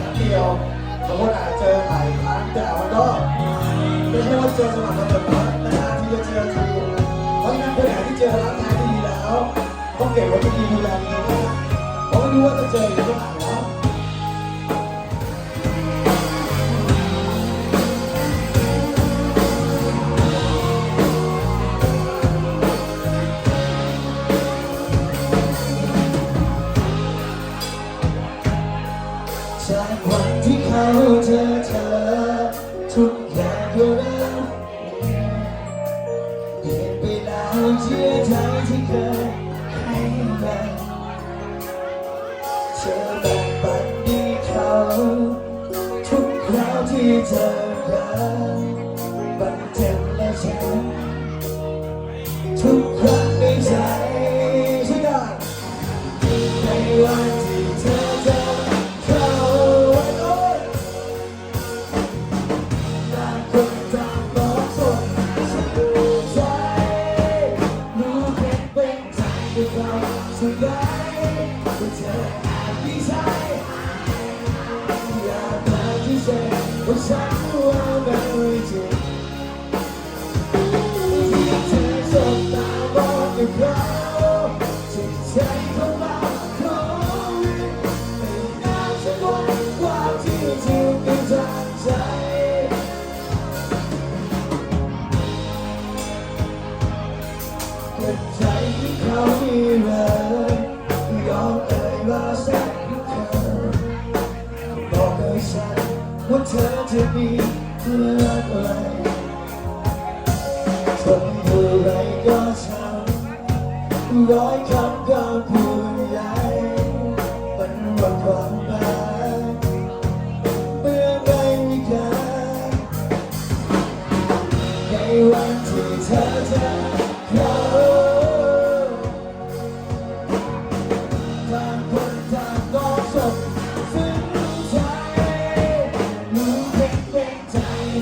ครั้งเดียวสมมติอาจจะเจอหลายครั้งแต่มันก็ไม่ใช่ว่าเจอสม่ำเสมอแต่นาที่จะเจอทีเพราะฉะนั้นคนไหนที่เจอร้านไหนดีแล้วต้องเก็บไว้ดีดูแลดีเพราะไม่รู้ว่าจะเจออีกเมื่อไหร่ บันเจ็บและช้ำทุกครั้งในใจฉันในวันที่เธอจะเขาวัต่คนต่างบอสนฉันดใจรู้เป็นนใจด้วยกั ว่าเธอจะมีเพื่ออะไรทนเท่าไรก็ช้ำร้อยคำก็พูดใหญ่ป็นว่าความหมายเมื่อไม่มีใครในวันที่เธอจะ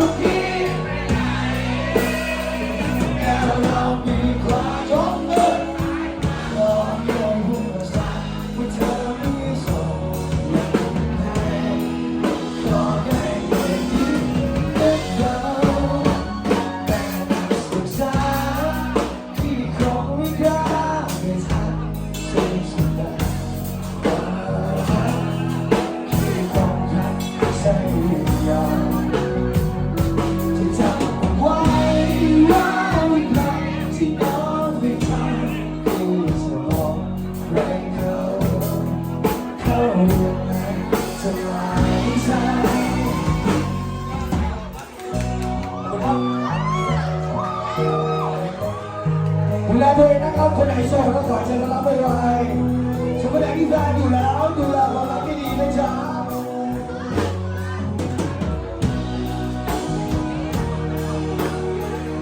Look รัขอเชิญรับไปไวฉันไม่ได้ที่ได้อยู่แล้วดูแลความรักให้ดีนะจ๊ะ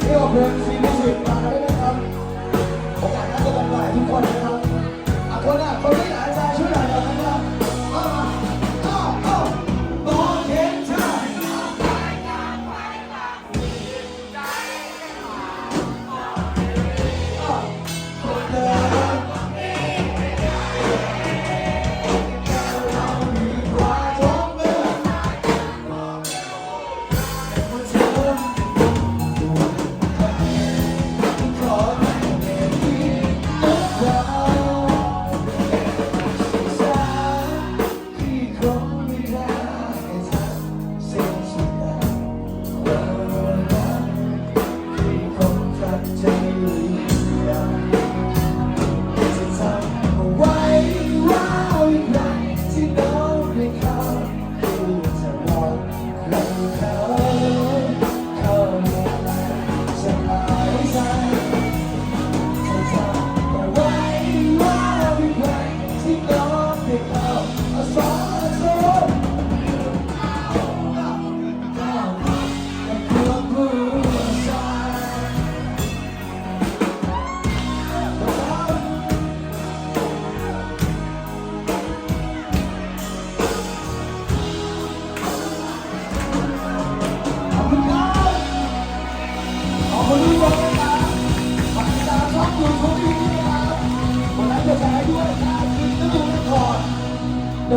เที่ยวเพลินชี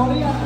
Oh yeah.